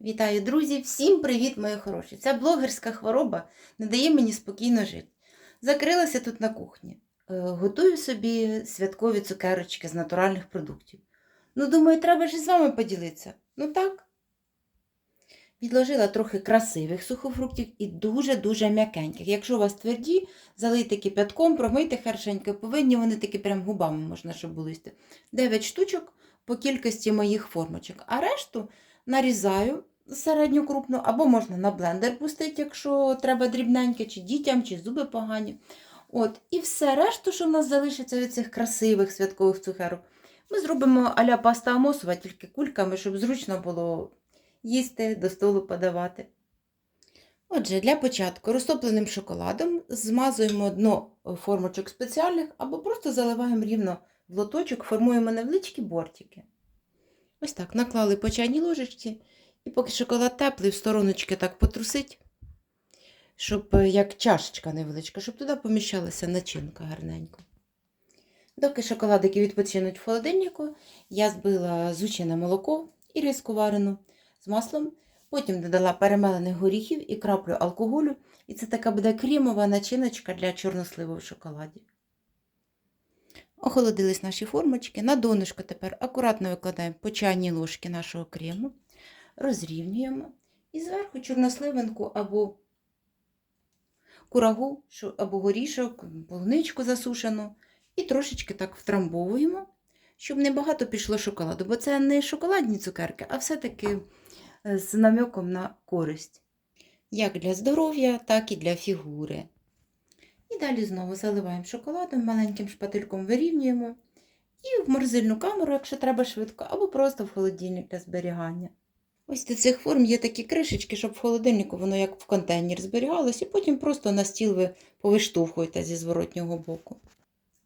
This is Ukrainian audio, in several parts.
Вітаю, друзі! Всім привіт, мої хороші! Ця блогерська хвороба не дає мені спокійно жити. Закрилася тут на кухні. Е, Готую собі святкові цукерочки з натуральних продуктів. Ну, думаю, треба ж із вами поділитися. Ну так. Відложила трохи красивих сухофруктів і дуже-дуже м'якеньких. Якщо у вас тверді, залийте кипятком, промийте хорошенько, повинні вони такі прям губами можна, щоб були їсти. 9 штучок по кількості моїх формочок, а решту нарізаю середню крупну, або можна на блендер пустити, якщо треба дрібненьке, чи дітям, чи зуби погані. От, І все решту, що в нас залишиться від цих красивих святкових цукерок, ми зробимо аля паста амосова, тільки кульками, щоб зручно було їсти, до столу подавати. Отже, для початку розтопленим шоколадом змазуємо дно формочок спеціальних або просто заливаємо рівно в лоточок, формуємо невеличкі бортики. Ось так, наклали по чайній ложечці, і поки шоколад теплий, в стороночки так потрусить, щоб е, як чашечка невеличка, щоб туди поміщалася начинка гарненько. Доки шоколадики відпочинуть в холодильнику, я збила зучене молоко і риску варену з маслом, потім додала перемелених горіхів і краплю алкоголю, і це така буде крімова начиночка для чорносливу в шоколаді. Охолодились наші формочки. На донышко тепер акуратно викладаємо по чайній ложки нашого крему, розрівнюємо і зверху чорносливинку або курагу або горішок, полуничку засушену, і трошечки так втрамбовуємо, щоб небагато пішло шоколаду, бо це не шоколадні цукерки, а все-таки е, з намеком на користь. Як для здоров'я, так і для фігури. І далі знову заливаємо шоколадом, маленьким шпательком вирівнюємо. І в морозильну камеру, якщо треба швидко, або просто в холодильник для зберігання. Ось до цих форм є такі кришечки, щоб в холодильнику воно як в контейнер зберігалось, і потім просто на стіл ви повиштовхуєте зі зворотнього боку.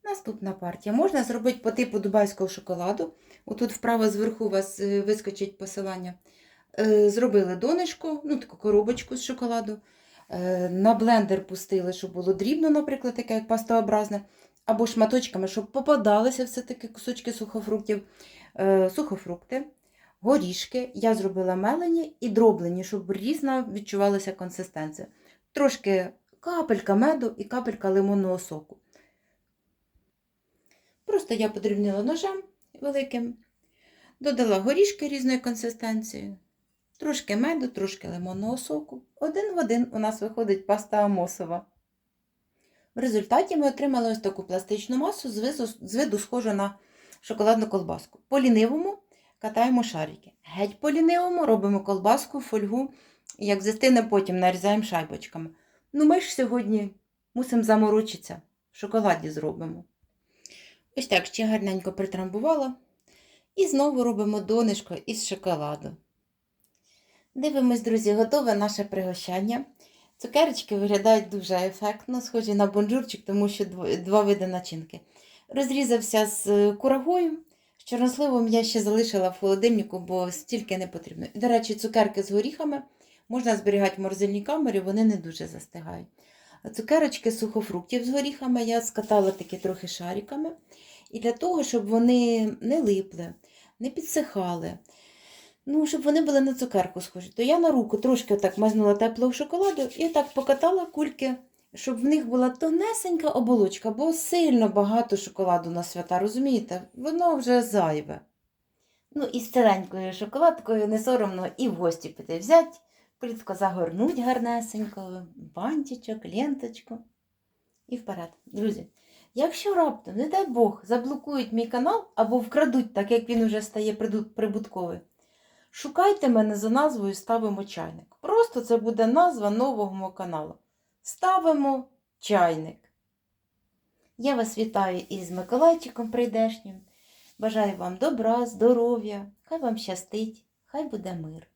Наступна партія. Можна зробити по типу дубайського шоколаду. Отут вправо зверху у вас е, вискочить посилання. Е, Зробили донечку, ну таку коробочку з шоколаду. Е, На блендер пустили, щоб було дрібно, наприклад, таке як пастообразне, або шматочками, щоб попадалися все-таки кусочки сухофруктів, Е, сухофрукти, горішки. Я зробила мелені і дроблені, щоб різна відчувалася консистенція. Трошки капелька меду і капелька лимонного соку. Просто я подрібнила ножем великим, додала горішки різної консистенції, трошки меду, трошки лимонного соку. Один в один у нас виходить паста амосова. В результаті ми отримали ось таку пластичну масу з виду, схожу на шоколадну колбаску. По лінивому катаємо шарики. Геть по лінивому робимо колбаску, фольгу, як застине потім нарізаємо шайбочками. Ну ми ж сьогодні мусимо заморочитися, в шоколаді зробимо. Ось так ще гарненько притрамбувала. І знову робимо донишко із шоколаду. Дивимось, друзі, готове наше пригощання. Цукерочки виглядають дуже ефектно, схожі на бонжурчик, тому що два види начинки. Розрізався з е, курагою. З чорносливом я ще залишила в холодильнику, бо стільки не потрібно. До речі, цукерки з горіхами можна зберігати в морозильній камері, вони не дуже застигають. Цукерочки сухофруктів з горіхами я скатала такі трохи шариками. І для того, щоб вони не липли, не підсихали, ну, щоб вони були на цукерку схожі, то я на руку трошки отак мазнула теплого шоколаду і так покатала кульки, щоб в них була тонесенька оболочка, бо сильно багато шоколаду на свята, розумієте? Воно вже зайве. Ну, і з ціленькою шоколадкою не соромно і в гості піти взять, плітко загорнуть гарнесенько, бантичок, ленточку. І вперед. Друзі, якщо раптом, не дай Бог, заблокують мій канал або вкрадуть, так як він уже стає прибутковий, шукайте мене за назвою Ставимо чайник. Просто це буде назва нового мого каналу. Ставимо чайник. Я вас вітаю із Миколайчиком прийдешнім. Бажаю вам добра, здоров'я, хай вам щастить, хай буде мир.